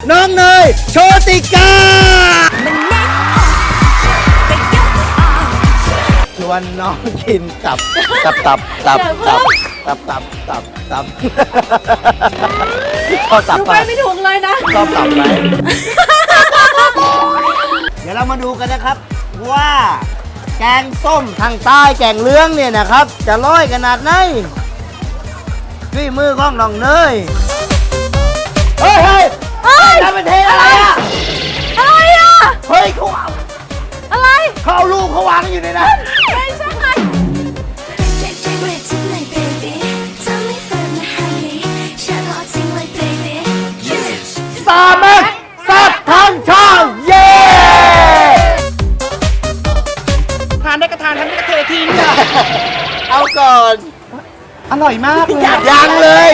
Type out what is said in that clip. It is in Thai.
น้องเนยโชติกาชวนน้องกินตับ ตับตับตับตับตับตับตับตับชอบตับดูไปไปไม่ถูกเลยนะ ชอบตับไหม เดี๋ยวเรามาดูกันนะครับ ว่าแกงส้มทางใต้แกงเลื้องเนี่ยนะครับ จะร้อยขนาดไหนฝีมือของน้องเนยเฮ้ยเฮ้ย เขาเอาลูกเขาวางอยู่ในนั้น ไม่ใช่สามสัตว์ทั้งช่องเย้ทานได้ก็ทานทานไม่ก็เททิ้งอะเอาก่อน อร่อยมากเลย ยังเลย